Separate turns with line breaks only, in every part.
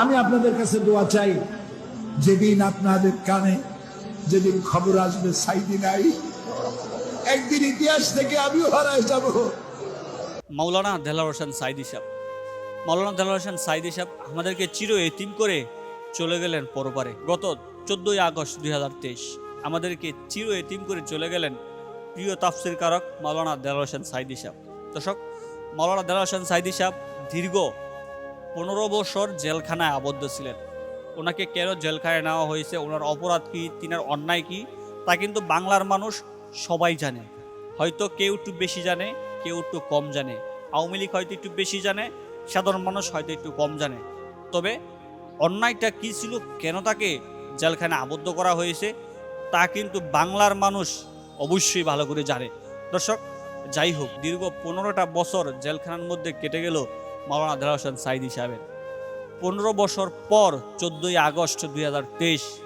আমি আপনাদের কাছে দোয়া চাই, যেদিন আপনাদের কানে যেদিন খবর আসবে, সাইদি নাই। একদিন ইতিহাস থেকে আমিও হারায় যাব।
মাওলানা দেলার হোসেন সাইদি সাহেব। মাওলানা দেলার হোসেন সাইদি সাহেব আমাদেরকে চির এতিম করে চলে গেলেন পরপারে। গত চোদ্দোই আগস্ট দুই হাজার তেইশ আমাদেরকে চির এতিম করে চলে গেলেন প্রিয় তাফসির কারক মাওলানা দেলার হোসেন সাইদি সাহেব। দর্শক মাওলানা দেলার হোসেন সাইদি সাহেব দীর্ঘ পনেরো বছর জেলখানায় আবদ্ধ ছিলেন। ওনাকে কেন জেলখানায় নেওয়া হয়েছে? ওনার অপরাধ কী, তিনার অন্যায় কী? তা কিন্তু বাংলার মানুষ সবাই জানে। হয়তো কেউ একটু বেশি জানে, কেউ একটু কম জানে। আওয়ামী লীগ হয়তো একটু বেশি জানে, সাধারণ মানুষ হয়তো একটু কম জানে। তবে অন্যায়টা কী ছিল, কেন তাকে জেলখানে আবদ্ধ করা হয়েছে, তা কিন্তু বাংলার মানুষ অবশ্যই ভালো করে জানে। দর্শক, যাই হোক, দীর্ঘ পনেরোটা বছর জেলখানার মধ্যে কেটে গেল মাওলানা দেলা হোসেন সাইদি সাহেবের। পনেরো বছর পর চোদ্দই আগস্ট দুই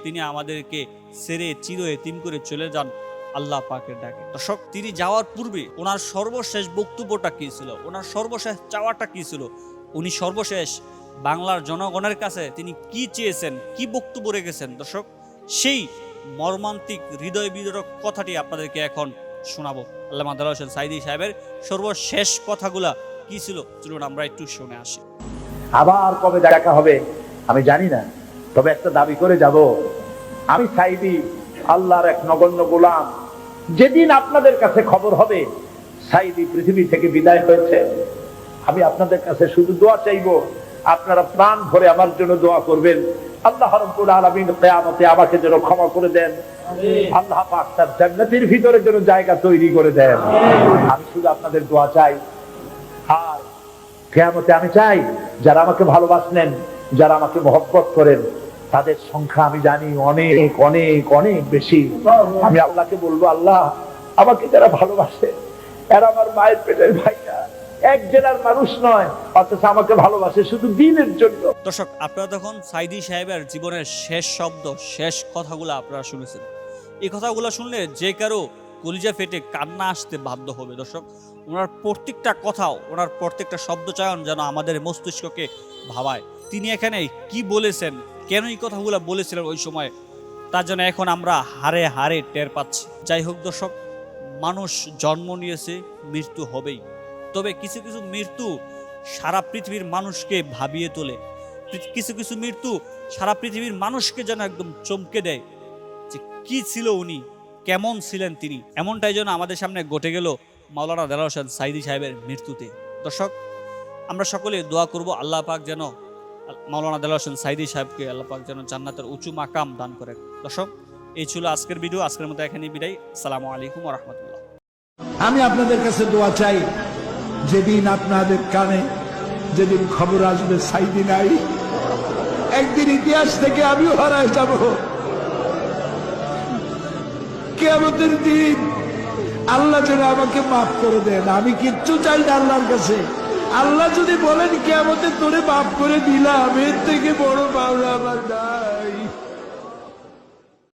তিনি আমাদেরকে সেরে চির এতিম করে চলে যান আল্লাহ পাকের ডাকে। দর্শক, তিনি যাওয়ার পূর্বে ওনার সর্বশেষ বক্তব্যটা কী ছিল? ওনার সর্বশেষ চাওয়াটা কী ছিল? উনি সর্বশেষ বাংলার জনগণের কাছে তিনি কি চেয়েছেন, কি বক্তব্য রেখেছেন? দর্শক, সেই মর্মান্তিক হৃদয় বিদরক কথাটি আপনাদেরকে এখন শোনাবো। আল্লাহ মাদাল হোসেন সাইদি সাহেবের সর্বশেষ কথাগুলা কি ছিল? চলুন আমরা একটু শুনে আসি।
আবার কবে দেখা হবে আমি জানি না। তবে একটা দাবি করে যাব। আমি সাইদি আল্লাহর এক নগণ্য গোলাম যেদিন আপনাদের কাছে খবর হবে সাইদি পৃথিবী থেকে বিদায় হয়েছে। আমি আপনাদের কাছে শুধু দোয়া চাইব আপনারা প্রাণ ভরে আমার জন্য দোয়া করবেন। আল্লাহ রব্বুল আলামিন কিয়ামতে আমাকে যেন ক্ষমা করে দেন। আল্লাহ পাক তার জান্নাতের ভিতরে যেন জায়গা তৈরি করে দেন। আমি শুধু আপনাদের দোয়া চাই। আর কেয়ামতে আমি চাই যারা আমাকে ভালোবাসলেন, যারা আমাকে মহব্বত করেন, তাদের সংখ্যা আমি জানি অনেক অনেক অনেক বেশি। আমি আল্লাহকে বলব, আল্লাহ, আমাকে যারা ভালোবাসে, এরা আমার মায়ের পেটের ভাইটা। এক জেলার মানুষ নয়, অথচ আমাকে ভালোবাসে শুধু দিনের জন্য।
দর্শক, আপনারা তখন সাইদি সাহেবের জীবনের শেষ শব্দ, শেষ কথাগুলো আপনারা শুনেছেন। এই কথাগুলো শুনলে যে কারও কলিজা ফেটে কান্না আসতে বাধ্য হবে। দর্শক, ওনার প্রত্যেকটা কথাও, ওনার প্রত্যেকটা শব্দ চয়ন যেন আমাদের মস্তিষ্ককে ভাবায়। তিনি এখানে কি বলেছেন, কেন এই কথাগুলো বলেছিলেন ওই সময় তার জন্য এখন আমরা হারে হারে টের পাচ্ছি। যাই হোক দর্শক, মানুষ জন্ম নিয়েছে, মৃত্যু হবেই। তবে কিছু কিছু মৃত্যু সারা পৃথিবীর মানুষকে ভাবিয়ে তোলে। কিছু কিছু মৃত্যু সারা পৃথিবীর মানুষকে যেন একদম চমকে দেয় যে কি ছিল উনি। কেমন ছিলেন তিনি? এমনটাই যেন আমাদের সামনে ঘটে গেল মাওলানা দেলা হোসেন সাইদি সাহেবের মৃত্যুতে। দর্শক, আমরা সকলে দোয়া করব আল্লাহ পাক যেন মাওলানা দেলা হোসেন সাইদি সাহেবকে আল্লাহ পাক যেন জান্নাতের উঁচু মাকাম দান করেন। দর্শক, এই ছিল আজকের ভিডিও। আজকের মতো এখানে বিদায়। আসসালামু আলাইকুম রহমতুল্লাহ।
আমি আপনাদের কাছে দোয়া চাই, যেদিন আপনাদের কানে যেদিন খবর আসবে, সাইদি নাই, একদিন ইতিহাস থেকে আমিও হারায় যাব। কেমতের দিন আল্লাহ যেন আমাকে মাফ করে দেন। আমি কিচ্ছু চাই না আল্লাহর কাছে। আল্লাহ যদি বলেন কেমতে তোরে মাফ করে দিলাম, এর থেকে বড় পাওয়া আমার নাই।